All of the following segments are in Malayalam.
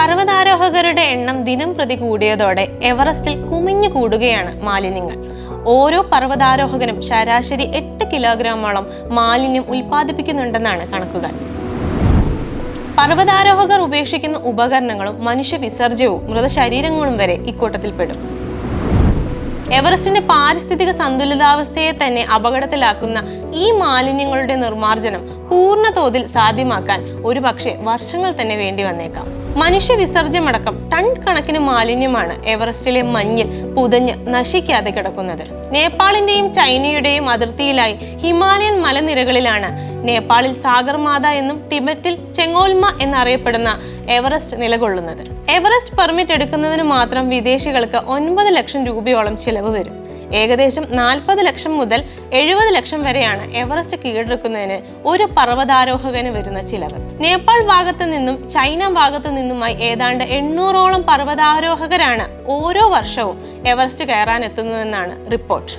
പർവതാരോഹകരുടെ എണ്ണം ദിനം പ്രതി കൂടിയതോടെ എവറസ്റ്റിൽ കുമിഞ്ഞു കൂടുകയാണ് മാലിന്യങ്ങൾ. ഓരോ പർവതാരോഹകനും ശരാശരി എട്ട് കിലോഗ്രാമോളം മാലിന്യം ഉൽപ്പാദിപ്പിക്കുന്നുണ്ടെന്നാണ് കണക്കുകൾ. പർവതാരോഹകർ ഉപേക്ഷിക്കുന്ന ഉപകരണങ്ങളും മനുഷ്യ വിസർജ്യവും മൃതശരീരങ്ങളും വരെ ഇക്കൂട്ടത്തിൽപ്പെടും. എവറസ്റ്റിന്റെ പാരിസ്ഥിതിക സന്തുലിതാവസ്ഥയെ തന്നെ അപകടത്തിലാക്കുന്ന ഈ മാലിന്യങ്ങളുടെ നിർമ്മാർജനം പൂർണ തോതിൽ സാധ്യമാക്കാൻ ഒരുപക്ഷെ വർഷങ്ങൾ തന്നെ വേണ്ടി വന്നേക്കാം. മനുഷ്യ വിസർജ്യമടക്കം ടൺ കണക്കിന് മാലിന്യമാണ് എവറസ്റ്റിലെ മഞ്ഞിൽ പുതഞ്ഞ് നശിക്കാതെ കിടക്കുന്നത്. നേപ്പാളിന്റെയും ചൈനയുടെയും അതിർത്തിയിലായി ഹിമാലയൻ മലനിരകളിലാണ് നേപ്പാളിൽ സാഗർമാത എന്നും ടിബറ്റിൽ ചെങ്ങോൽമ എന്നറിയപ്പെടുന്ന എവറസ്റ്റ് നിലകൊള്ളുന്നത്. എവറസ്റ്റ് പെർമിറ്റ് എടുക്കുന്നതിന് മാത്രം വിദേശികൾക്ക് ഒൻപത് ലക്ഷം രൂപയോളം ചിലവ് വരും. ഏകദേശം നാൽപ്പത് ലക്ഷം മുതൽ എഴുപത് ലക്ഷം വരെയാണ് എവറസ്റ്റ് കീഴടക്കുന്നതിന് ഒരു പർവതാരോഹകന് വരുന്ന ചിലവ്. നേപ്പാൾ ഭാഗത്തു നിന്നും ചൈന ഭാഗത്തു നിന്നുമായി ഏതാണ്ട് എണ്ണൂറോളം പർവതാരോഹകരാണ് ഓരോ വർഷവും എവറസ്റ്റ് കയറാൻ എത്തുന്നതെന്നാണ് റിപ്പോർട്ട്.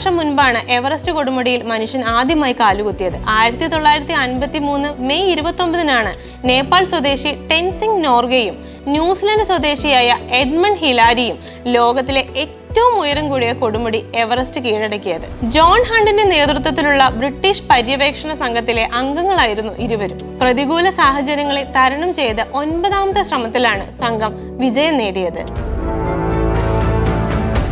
വർഷം മുൻപാണ് എവറസ്റ്റ് കൊടുമുടിയിൽ മനുഷ്യൻ ആദ്യമായി കാലുകുത്തിയത്. ആയിരത്തി തൊള്ളായിരത്തി അൻപത്തി മൂന്ന് മെയ് ഇരുപത്തി ഒമ്പതിനാണ് നേപ്പാൾ സ്വദേശി ടെൻസിംഗ് നോർഗയും ന്യൂസിലൻഡ് സ്വദേശിയായ എഡ്മണ്ട് ഹിലാരിയും ലോകത്തിലെ ഏറ്റവും ഉയരം കൂടിയ കൊടുമുടി എവറസ്റ്റ് കീഴടക്കിയത്. ജോൺ ഹണ്ടിന്റെ നേതൃത്വത്തിലുള്ള ബ്രിട്ടീഷ് പര്യവേക്ഷണ സംഘത്തിലെ അംഗങ്ങളായിരുന്നു ഇരുവരും. പ്രതികൂല സാഹചര്യങ്ങളെ തരണം ചെയ്ത ഒൻപതാമത്തെ ശ്രമത്തിലാണ് സംഘം വിജയം നേടിയത്.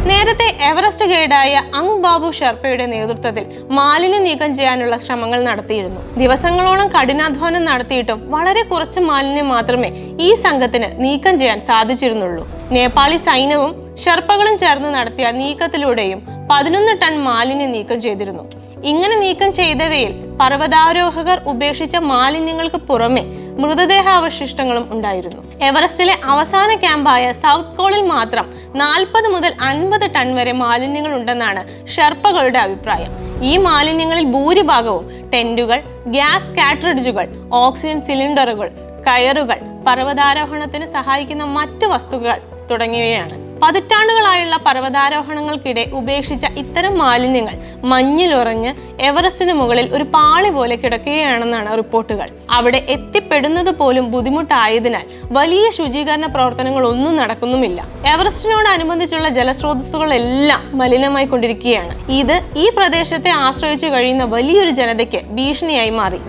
നേരത്തെ എവറസ്റ്റ് ഗൈഡായ അങ് ബാബു ഷെർപ്പയുടെ നേതൃത്വത്തിൽ മാലിന്യം നീക്കം ചെയ്യാനുള്ള ശ്രമങ്ങൾ നടത്തിയിരുന്നു. ദിവസങ്ങളോളം കഠിനാധ്വാനം നടത്തിയിട്ടും വളരെ കുറച്ച് മാലിന്യം മാത്രമേ ഈ സംഘത്തിന് നീക്കം ചെയ്യാൻ സാധിച്ചിരുന്നുള്ളൂ. നേപ്പാളി സൈന്യവും ഷെർപ്പകളും ചേർന്ന് നടത്തിയ നീക്കത്തിലൂടെയും പതിനൊന്ന് ടൺ മാലിന്യം നീക്കം ചെയ്തിരുന്നു. ഇങ്ങനെ നീക്കം ചെയ്തവയിൽ പർവതാരോഹകർ ഉപേക്ഷിച്ച മാലിന്യങ്ങൾക്ക് പുറമെ മൃതദേഹാവശിഷ്ടങ്ങളും ഉണ്ടായിരുന്നു. എവറസ്റ്റിലെ അവസാന ക്യാമ്പായ സൗത്ത് കോളിൽ മാത്രം നാൽപ്പത് മുതൽ അൻപത് ടൺ വരെ മാലിന്യങ്ങൾ ഉണ്ടെന്നാണ് ഷെർപ്പകളുടെ അഭിപ്രായം. ഈ മാലിന്യങ്ങളിൽ ഭൂരിഭാഗവും ടെന്റുകൾ ഗ്യാസ് കാട്രിഡ്ജുകൾ ഓക്സിജൻ സിലിണ്ടറുകൾ കയറുകൾ പർവതാരോഹണത്തിന് സഹായിക്കുന്ന മറ്റ് വസ്തുക്കൾ തുടങ്ങിയവയാണ്. പതിറ്റാണ്ടുകളായുള്ള പർവതാരോഹണങ്ങൾക്കിടെ ഉപേക്ഷിച്ച ഇത്തരം മാലിന്യങ്ങൾ മഞ്ഞിലുറഞ്ഞ് എവറസ്റ്റിന് മുകളിൽ ഒരു പാളി പോലെ കിടക്കുകയാണെന്നാണ് റിപ്പോർട്ടുകൾ. അവിടെ എത്തിപ്പെടുന്നത് പോലും ബുദ്ധിമുട്ടായതിനാൽ വലിയ ശുചീകരണ പ്രവർത്തനങ്ങൾ പ്രവർത്തനങ്ങളൊന്നും നടക്കുന്നുമില്ല. എവറസ്റ്റിനോടനുബന്ധിച്ചുള്ള ജലസ്രോതസ്സുകളെല്ലാം മലിനമായി കൊണ്ടിരിക്കുകയാണ്. ഇത് ഈ പ്രദേശത്തെ ആശ്രയിച്ചു കഴിയുന്ന വലിയൊരു ജനതയ്ക്ക് ഭീഷണിയായി മാറി.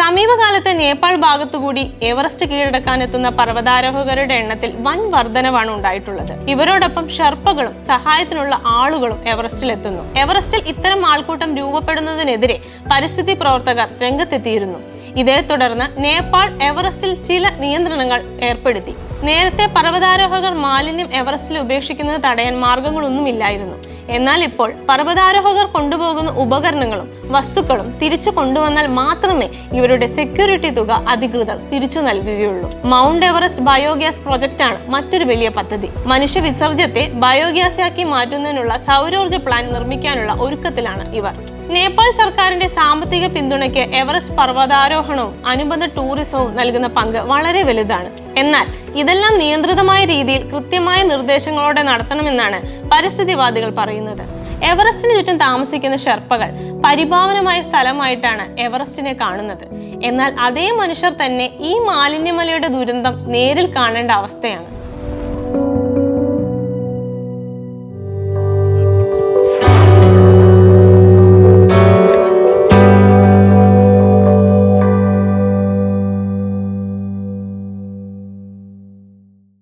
സമീപകാലത്ത് നേപ്പാൾ ഭാഗത്തുകൂടി എവറസ്റ്റ് കീഴടക്കാൻ എത്തുന്ന പർവതാരോഹകരുടെ എണ്ണത്തിൽ വൻ വർധനവാണ് ഉണ്ടായിട്ടുള്ളത്. ഇവരോടൊപ്പം ഷർപ്പകളും സഹായത്തിനുള്ള ആളുകളും എവറസ്റ്റിൽ എത്തുന്നു എവറസ്റ്റിൽ ഇത്തരം ആൾക്കൂട്ടം രൂപപ്പെടുന്നതിനെതിരെ പരിസ്ഥിതി പ്രവർത്തകർ രംഗത്തെത്തിയിരുന്നു. ഇതേ തുടർന്ന് നേപ്പാൾ എവറസ്റ്റിൽ ചില നിയന്ത്രണങ്ങൾ ഏർപ്പെടുത്തി. നേരത്തെ പർവതാരോഹകർ മാലിന്യം എവറസ്റ്റിൽ ഉപേക്ഷിക്കുന്നത് തടയാൻ മാർഗങ്ങളൊന്നുമില്ലായിരുന്നു. എന്നാൽ ഇപ്പോൾ പർവതാരോഹകർ കൊണ്ടുപോകുന്ന ഉപകരണങ്ങളും വസ്തുക്കളും തിരിച്ചു കൊണ്ടുവന്നാൽ മാത്രമേ ഇവരുടെ സെക്യൂരിറ്റി തുക അധികൃതർ തിരിച്ചു നൽകുകയുള്ളൂ. മൗണ്ട് എവറസ്റ്റ് ബയോഗ്യാസ് പ്രൊജക്റ്റാണ് മറ്റൊരു വലിയ പദ്ധതി. മനുഷ്യ വിസർജ്യത്തെ ബയോഗ്യാസാക്കി മാറ്റുന്നതിനുള്ള സൗരോർജ പ്ലാൻ നിർമ്മിക്കാനുള്ള ഒരുക്കത്തിലാണ് ഇവർ. നേപ്പാൾ സർക്കാരിന്റെ സാമ്പത്തിക പിന്തുണയ്ക്ക് എവറസ്റ്റ് പർവതാരോഹണവും അനുബന്ധ ടൂറിസവും നൽകുന്ന പങ്ക് വളരെ വലുതാണ്. എന്നാൽ ഇതെല്ലാം നിയന്ത്രിതമായ രീതിയിൽ കൃത്യമായ നിർദ്ദേശങ്ങളോടെ നടത്തണമെന്നാണ് പരിസ്ഥിതിവാദികൾ പറയുന്നത്. എവറസ്റ്റിന് ചുറ്റും താമസിക്കുന്ന ഷെർപ്പകൾ പരിഭാവനമായ സ്ഥലമായിട്ടാണ് എവറസ്റ്റിനെ കാണുന്നത്. എന്നാൽ അതേ മനുഷ്യർ തന്നെ ഈ മാലിന്യമലയുടെ ദുരന്തം നേരിൽ കാണേണ്ട അവസ്ഥയാണ്.